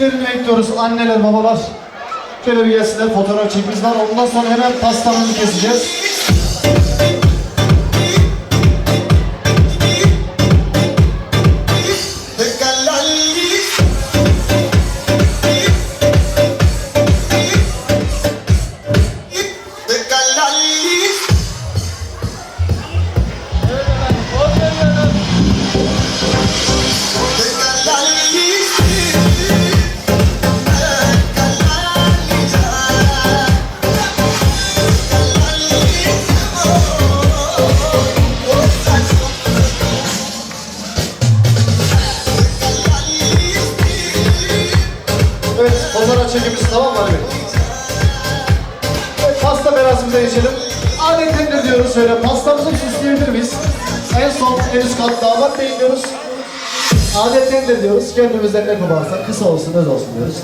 Büyüklerini bekliyoruz. Anneler, babalar. Şöyle bir gelsinler, fotoğraf çekimiz. Ondan sonra hemen pastamızı keseceğiz. Merasimine geçelim. Adettendir diyoruz şöyle, pastamızı süsleyebilir miyiz? En son en üst kat damat bey diyoruz. Adettendir diyoruz. Gönlümüzden ne koparsak kısa olsun, öz olsun diyoruz.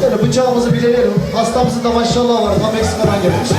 Şöyle bıçağımızı bilelim. Pastamızın da maşallah var. Tam Meksika'dan gelmiş.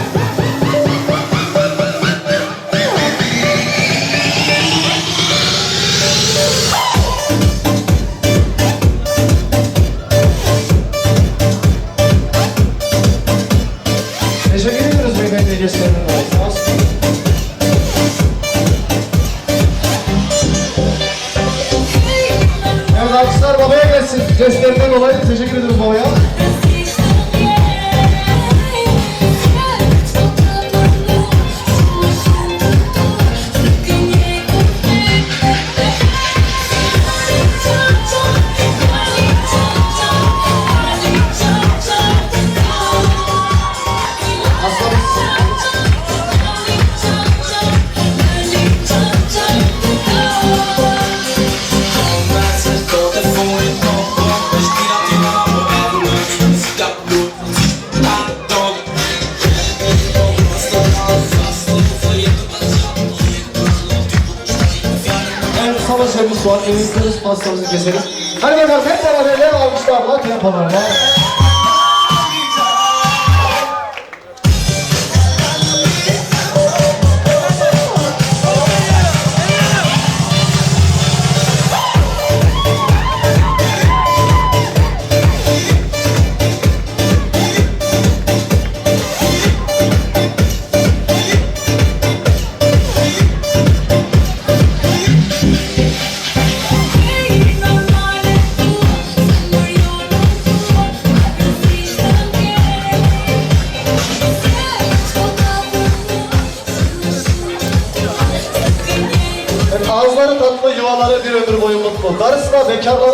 Savaşlarımız var. Evin kırız pastamızı keselim. Hadi bakalım hep beraber ne alkışlarla tempolarla.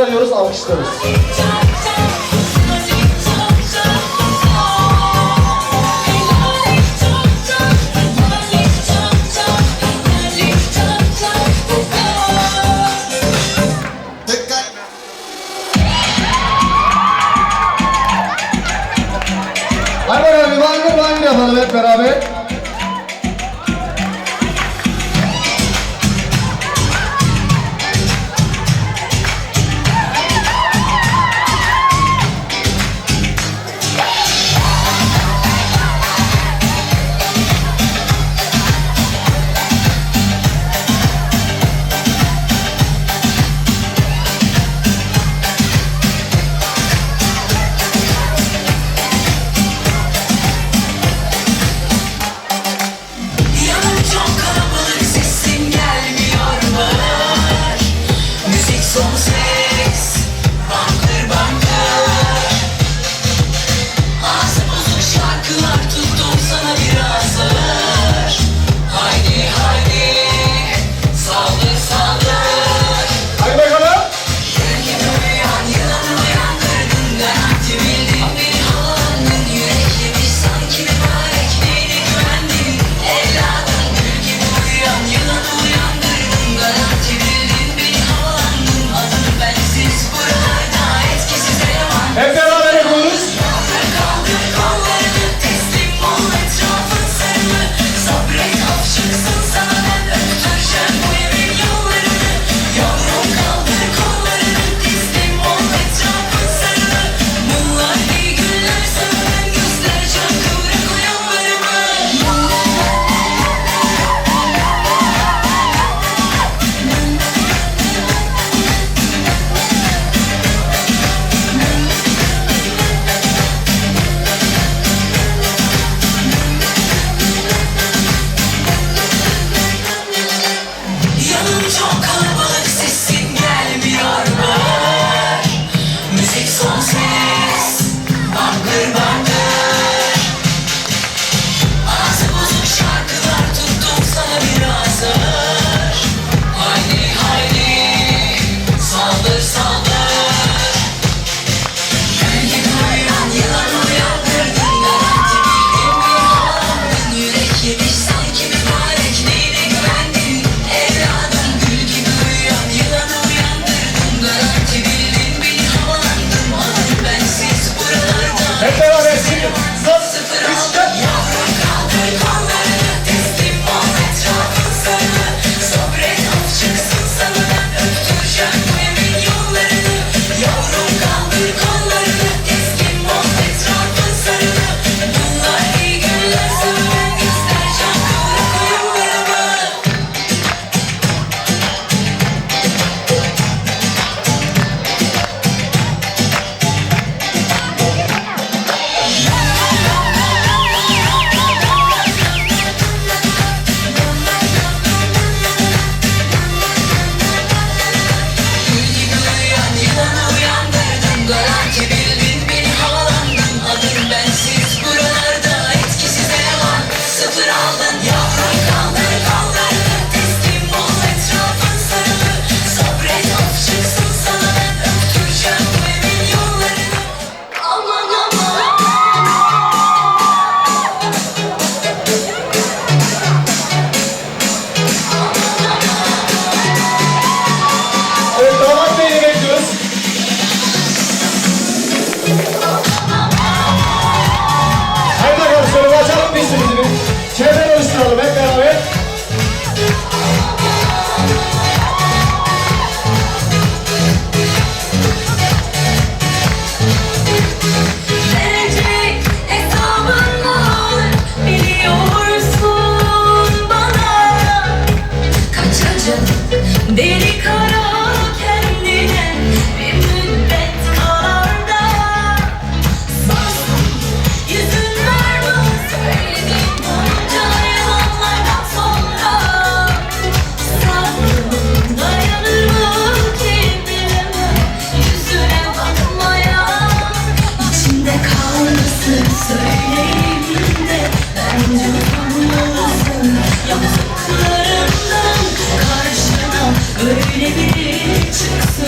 Bekarlar arıyoruz,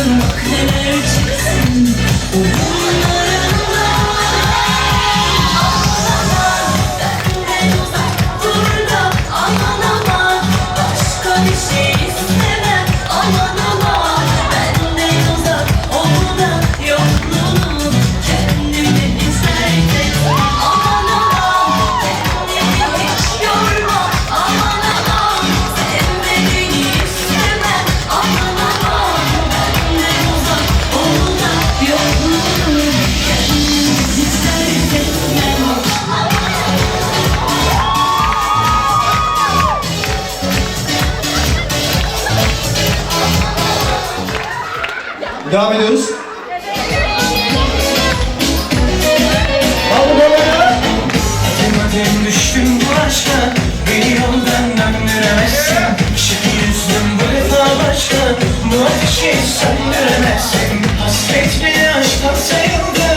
look that hurts Devam ediyoruz. Adım adım düştüm bu aşka. Beni yoldan döndüremezsin. Şimdi yüzüm bu defa başka. Bu ateşi söndüremezsin. Hasret bile aşktan sayıldı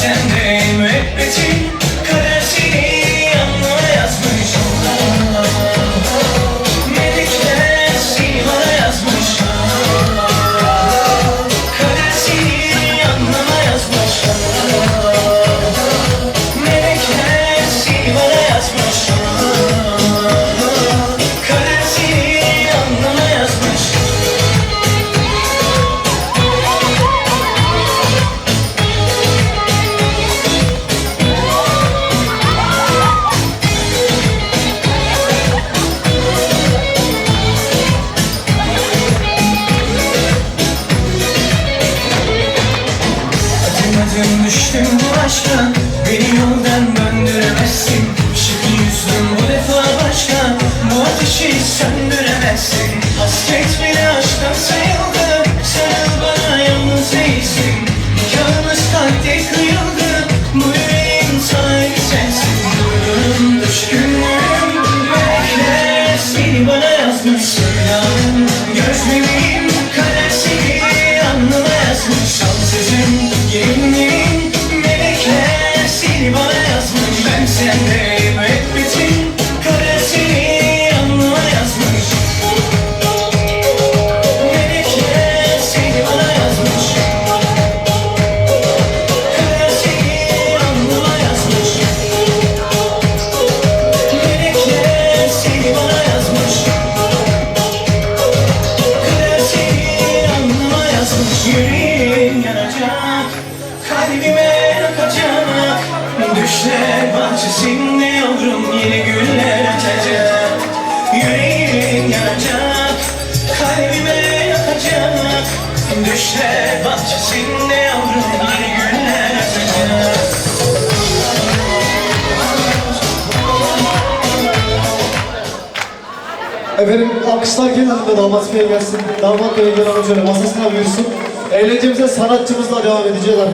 pretending düştüm bu aşka Beni yoldan döndüremezsin. Şimdi yüzüm bu defa başka Bu ateşi söndüremezsin. Hasret bile aşktan sayıldı Sarıl bana yalnız değilsin. Nikahımız kalpte kıyıldı Bu yüreğin sahibi sensin. Duyuyorum düşkünlüğüm Melekler seni bana yazmış Sevdalım Yüreğim yanacak Kalbime akacak Düşler bahçesinde yavrum Yeni güller açacak Efendim alkışlar kenarında damat bey gelsin. Damat bey gelen şöyle masasına buyursun. Eğlencemize sanatçımızla devam edeceğiz.